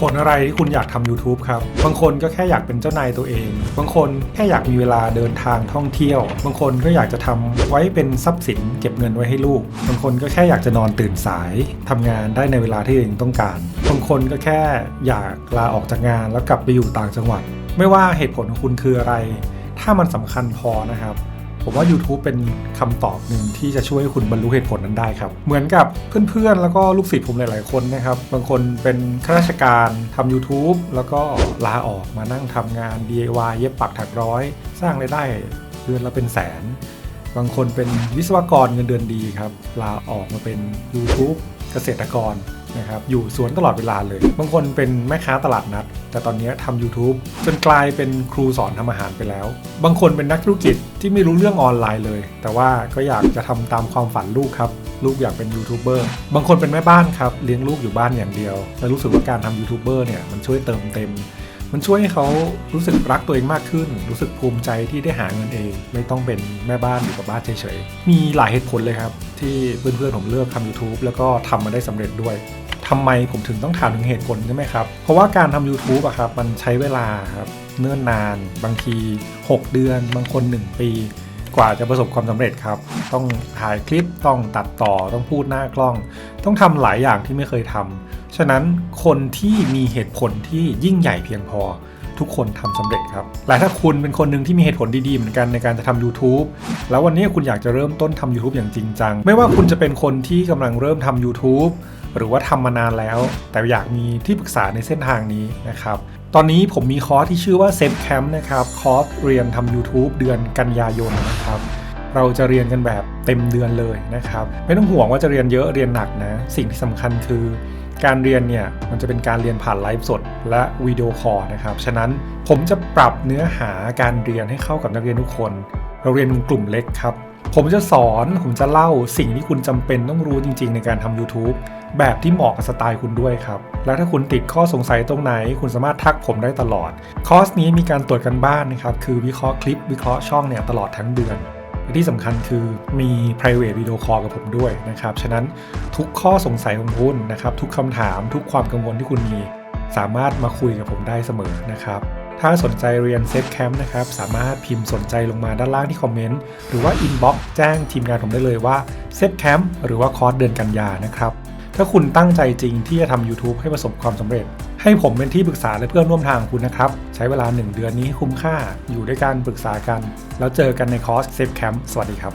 ผลอะไรที่คุณอยากทำ YouTube ครับ บางคนก็แค่อยากเป็นเจ้านายตัวเอง บางคนแค่อยากมีเวลาเดินทางท่องเที่ยว บางคนก็อยากจะทำไว้เป็นทรัพย์สินเก็บเงินไว้ให้ลูก บางคนก็แค่อยากจะนอนตื่นสายทำงานได้ในเวลาที่ตัวเองต้องการ บางคนก็แค่อยากลาออกจากงานแล้วกลับไปอยู่ต่างจังหวัด ไม่ว่าเหตุผลของคุณคืออะไร ถ้ามันสำคัญพอนะครับ ผมว่า YouTube เป็นคำตอบหนึ่งที่จะช่วยให้คุณบรรลุเหตุผลนั้นได้ครับ เหมือนกับเพื่อนๆ แล้วก็ลูกศิษย์ผมหลายๆ คนนะครับ บางคนเป็นข้าราชการทำ YouTube แล้วก็ลาออกมานั่งทำงาน DIY เย็บปักถักร้อย สร้างรายได้เดือนละเป็นแสน บางคนเป็นวิศวกรเงินเดือนดีครับลาออกมาเป็น YouTube เกษตรกร นะครับอยู่สวนตลอดเวลาเลย บางคนเป็นแม่ค้าตลาดนัด แต่ตอนนี้ทำ YouTube จนกลายเป็นครูสอนทำอาหารไปแล้ว บางคนเป็นนักธุรกิจที่ไม่รู้เรื่องออนไลน์เลย แต่ว่าก็อยากจะทำตามความฝันลูกครับ ลูกอยากเป็นยูทูบเบอร์บางคนเป็นแม่บ้านครับ เลี้ยงลูกอยู่บ้านอย่างเดียว แล้วรู้สึกว่าการทำยูทูบเบอร์เนี่ยมันช่วยเติมเต็ม มันช่วยให้เขารู้สึกรักตัวเองมากขึ้น รู้สึกภูมิใจที่ได้หาเงินเอง ไม่ต้องเป็นแม่บ้านอยู่กับบ้านเฉยๆ มีหลายเหตุผลเลยครับ ที่เพื่อนๆผมเลือกทำ YouTube แล้วก็ทำมาได้สำเร็จด้วยทำไมผมถึงต้องถามถึงเหตุผลใช่ไหมครับ เพราะว่าการทำ YouTube อะครับมันใช้เวลาครับเนิ่นนาน บางที 6 เดือน บางคน 1 ปี กว่าจะประสบความสำเร็จครับ ต้องถ่ายคลิปต้องตัดต่อต้องพูดหน้ากล้อง ต้องทำหลายอย่างที่ไม่เคยทำฉะนั้นคนที่มีเหตุผลที่ยิ่งใหญ่เพียงพอ ทุกคนทำสำเร็จครับและถ้าคุณเป็นคนหนึ่งที่มีเหตุผลดีๆ เหมือนกันในการจะทำ YouTube แล้ววันนี้คุณอยากจะเริ่มต้นทำ YouTube อย่างจริงจัง ไม่ว่าคุณจะเป็นคนที่กำลังเริ่มทำ YouTube หรือว่าทำมานานแล้ว แต่อยากมีที่ปรึกษาในเส้นทางนี้นะครับ ตอนนี้ผมมีคอร์สที่ชื่อว่า s a f e Camp นะครับ คอร์สเรียนทำ YouTube เดือนกันยายนนะครับ เราจะเรียนกันแบบเต็มเดือนเลยนะครับ ไม่ต้องห่วงว่าจะเรียนเยอะเรียนหนักนะ สิ่งที่สำคัญคือ การเรียนเนี่ยมันจะเป็นการเรียนผ่านไลฟ์สดและวิดีโอคอลนะครับ ฉะนั้นผมจะปรับเนื้อหาการเรียนให้เข้ากับนักเรียนทุกคน เราเรียนเป็นกลุ่มเล็กครับ ผมจะสอนผมจะเล่าสิ่งที่คุณจำเป็นต้องรู้จริง ๆ ในการทำ YouTube แบบที่เหมาะกับสไตล์คุณด้วยครับ และถ้าคุณติดข้อสงสัยตรงไหน คุณสามารถทักผมได้ตลอด คอร์สนี้มีการตรวจกันบ้านนะครับ คือวิเคราะห์คลิปวิเคราะห์ช่องเนี่ยตลอดทั้งเดือน และที่สำคัญคือมี private video call กับผมด้วยนะครับ ฉะนั้นทุกข้อสงสัยของคุณนะครับ ทุกคำถามทุกความกังวลที่คุณมี สามารถมาคุยกับผมได้เสมอนะครับถ้าสนใจเรียนเซฟแคมป์นะครับ สามารถพิมพ์สนใจลงมาด้านล่างที่คอมเมนต์ หรือว่าอินบ็อกซ์แจ้งทีมงานผมได้เลยว่าเซฟแคมป์หรือว่าคอร์สเดือนกันยานะครับ ถ้าคุณตั้งใจจริงที่จะทำ YouTube ให้ประสบความสำเร็จ ให้ผมเป็นที่ปรึกษาและเพื่อนร่วมทางคุณนะครับ ใช้เวลา 1 เดือนนี้ให้คุ้มค่า อยู่ด้วยกันปรึกษากัน แล้วเจอกันในคอร์สเซฟแคมป์สวัสดีครับ